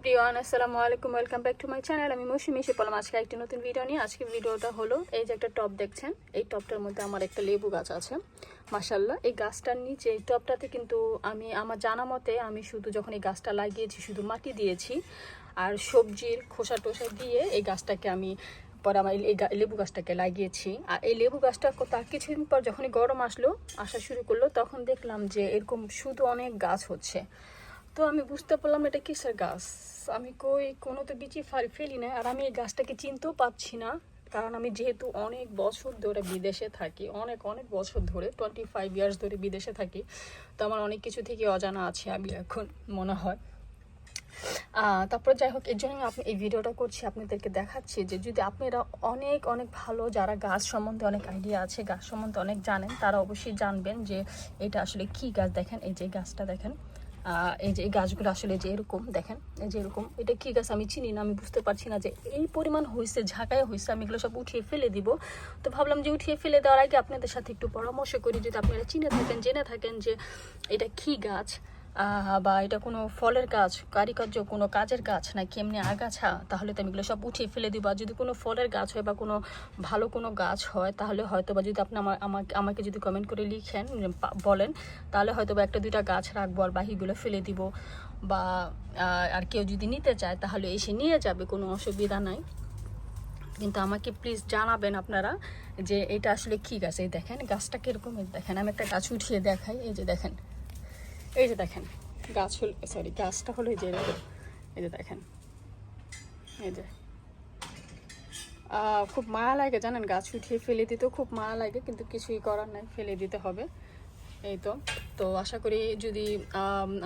প্রিয়ান আসসালামু আলাইকুম, welcome back to my channel. আমি এসে পড়লাম আজকে একটি নতুন ভিডিও নিয়ে। আজকে ভিডিওটা হলো এই যে একটা টপ দেখছেন, এই টপটার মধ্যে আমার একটা লেবু গাছ আছে মাসাল্লাহ এই গাছটার নিচে, এই টপটাতে কিন্তু আমি, আমার জানা মতে আমি শুধু যখন এই গাছটা লাগিয়েছি, শুধু মাটি দিয়েছি, আর সবজির খোসা টোসা দিয়ে এই গাছটাকে আমি, পরে আমার এই লেবু গাছটাকে লাগিয়েছি। আর এই লেবু গাছটা তার কিছুদিন পর যখনই গরম আসলো, আসা শুরু করল, তখন দেখলাম যে এরকম শুধু অনেক গাছ হচ্ছে। তো আমি বুঝতে পারলাম এটা কিসের গাছ। আমি কই কোনো তো বিচি ফেলি না আর আমি এই গাছটাকে চিনতেও পাচ্ছি না, কারণ আমি যেহেতু অনেক বছর ধরে বিদেশে থাকি, অনেক অনেক বছর ধরে টোয়েন্টি ফাইভ ইয়ার্স ধরে বিদেশে থাকি, তো আমার অনেক কিছু থেকে অজানা আছে আমি এখন, মনে হয়। তারপরে যাই হোক, এর জন্য আমি এই ভিডিওটা করছি, আপনাদেরকে দেখাচ্ছি যে যদি আপনারা অনেক অনেক ভালো যারা গাছ সম্বন্ধে অনেক আইডিয়া আছে, গাছ সম্বন্ধে অনেক জানেন, তারা অবশ্যই জানবেন যে এটা আসলে কি গাছ দেখেন, এই যে গাছটা দেখেন। এই যে এই গাছগুলো আসলে যে এরকম, দেখেন, এই যে এরকম, এটা কি গাছ আমি চিনি না, আমি বুঝতে পারছি না যে এই পরিমাণ হয়েছে ঝাঁকায় হয়েছে আমি এগুলো সব উঠিয়ে ফেলে দিব। তো ভাবলাম যে উঠিয়ে ফেলে দেওয়ার আগে আপনাদের সাথে একটু পরামর্শ করি, যদি আপনারা চিনে থাকেন, জেনে থাকেন যে এটা কি গাছ। বা, এটা কোনো ফলের গাছ, কারিকার্য, কোনো কাজের গাছ, না কেমনি আগাছা? তাহলে তো আমি এগুলো সব উঠিয়ে ফেলে দিব। আর যদি কোনো ফলের গাছ হয় বা কোনো ভালো কোনো গাছ হয়, তাহলে হয়তো বা যদি আপনি আমার, আমাকে আমাকে যদি কমেন্ট করে লিখেন বলেন, তাহলে হয়তো বা একটা দুইটা গাছ রাখব আর বাকিগুলো ফেলে দিব। বা আর কেউ যদি নিতে চায়, তাহলে এসে নিয়ে যাবে, কোনো অসুবিধা নাই। কিন্তু আমাকে প্লিজ জানাবেন আপনারা যে এটা আসলে কি গাছ? এই দেখেন, গাছটা কীরকম দেখেন, আমি একটা গাছ উঠিয়ে দেখাই, এই যে দেখেন। এই যে দেখেন, গাছ হল সরি গাছটা হলো এই যে এই যে দেখেন, এই যে। খুব মায়া লাগে, জানেন, গাছ উঠিয়ে ফেলে দিতেও খুব মায়া লাগে, কিন্তু কিছুই করার নাই, ফেলে দিতে হবে। এই তো। তো আশা করি যদি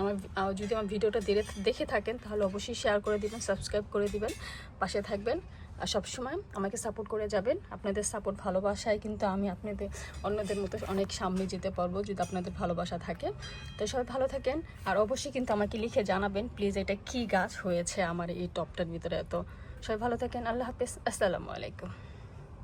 আমার যদি আমার ভিডিওটা দেখে থাকেন, তাহলে অবশ্যই শেয়ার করে দিবেন সাবস্ক্রাইব করে দিবেন, পাশে থাকবেন। সবসময় আমাকে সাপোর্ট করে যাবেন। আপনাদের সাপোর্ট ভালোবাসায় কিন্তু আমি আপনাদের, অন্যদের মতো অনেক সামনে যেতে পারব যদি আপনাদের ভালোবাসা থাকে। তো সবাই ভালো থাকেন। আর অবশ্যই কিন্তু আমাকে লিখে জানাবেন প্লিজ এটা কি গাছ হয়েছে আমার এই টপটার ভিতরে এত। সবাই ভালো থাকেন। আল্লাহ হাফিজ। আসসালামু আলাইকুম।